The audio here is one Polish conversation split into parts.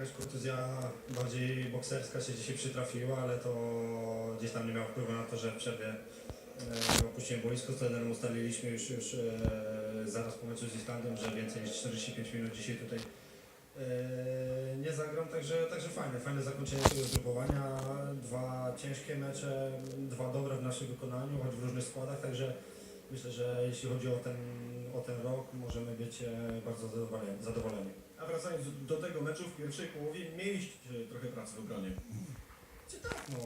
jakaś kontuzja bardziej bokserska się dzisiaj przytrafiła, ale to gdzieś tam nie miało wpływu na to, że w przerwie e, opuściłem boisko. Z trenerem ustaliliśmy już, już e, zaraz po meczu z Islandią, że więcej niż 45 minut dzisiaj tutaj e, nie zagram, także, także fajne, fajne zakończenie tego zgrupowania. Dwa ciężkie mecze, dwa dobre w naszym wykonaniu, choć w różnych składach, także myślę, że jeśli chodzi o ten, o ten rok, możemy być bardzo zadowoleni. zadowoleni. Wracając do tego meczu w pierwszej połowie, mieliście trochę pracy w obronie. Czy tak, no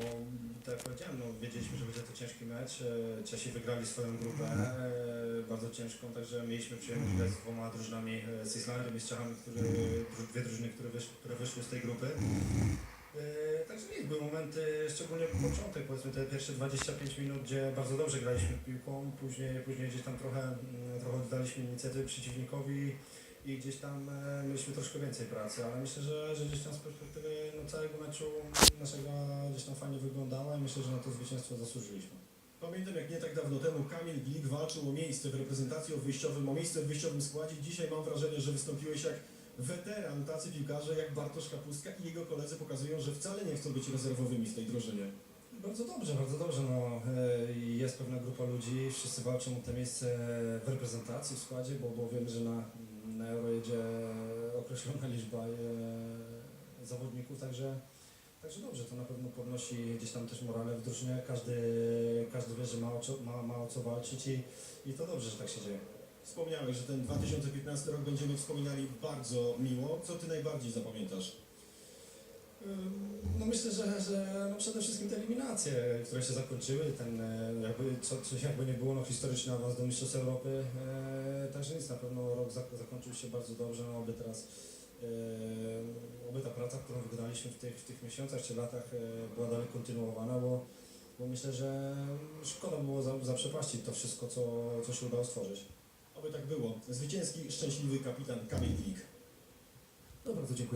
tak jak powiedziałem, no, wiedzieliśmy, że będzie to ciężki mecz. e, Czesi wygrali swoją grupę e, bardzo ciężką, także mieliśmy przyjemność grać z dwoma drużynami e, z Islandią i z Czechami, które, dru- dwie drużyny, które wyszły, które wyszły z tej grupy. E, Także nie, były momenty, szczególnie początek, powiedzmy te pierwsze 25 minut, gdzie bardzo dobrze graliśmy piłką, później, później gdzieś tam trochę, mm, trochę oddaliśmy inicjatywy przeciwnikowi i gdzieś tam e, mieliśmy troszkę więcej pracy, ale myślę, że, że gdzieś tam z perspektywy no, całego meczu naszego gdzieś tam fajnie wyglądało i myślę, że na to zwycięstwo zasłużyliśmy. Pamiętam jak nie tak dawno temu Kamil Glik walczył o miejsce w reprezentacji o wyjściowym, o miejsce w wyjściowym składzie. Dzisiaj mam wrażenie, że wystąpiłeś jak weteran, tacy piłkarze jak Bartosz Kapustka i jego koledzy pokazują, że wcale nie chcą być rezerwowymi w tej drużynie. Bardzo dobrze, bardzo dobrze. No, e, jest pewna grupa ludzi, wszyscy walczą o te miejsce w reprezentacji, w składzie, bo, bo wiemy, że na, na Euro jedzie określona liczba e, zawodników, także, także dobrze, to na pewno podnosi gdzieś tam też morale w drużynie. Każdy, każdy wie, że ma o, co, ma, ma o co walczyć i, i to dobrze, że tak się dzieje. Wspomniałeś, że ten 2015 rok będziemy wspominali bardzo miło. Co ty najbardziej zapamiętasz? No myślę, że, że no przede wszystkim te eliminacje, które się zakończyły, ten e, jakby, co, co jakby nie było, no historyczny awans do Mistrzostw Europy, e, także nic, na pewno rok zak- zakończył się bardzo dobrze, no oby teraz, e, oby ta praca, którą wykonaliśmy w tych, w tych miesiącach czy latach e, była dalej kontynuowana, bo, bo myślę, że szkoda było za, zaprzepaścić to wszystko, co, co się udało stworzyć. Oby tak było. Zwycięski, szczęśliwy kapitan Kamil Glik. No bardzo dziękuję.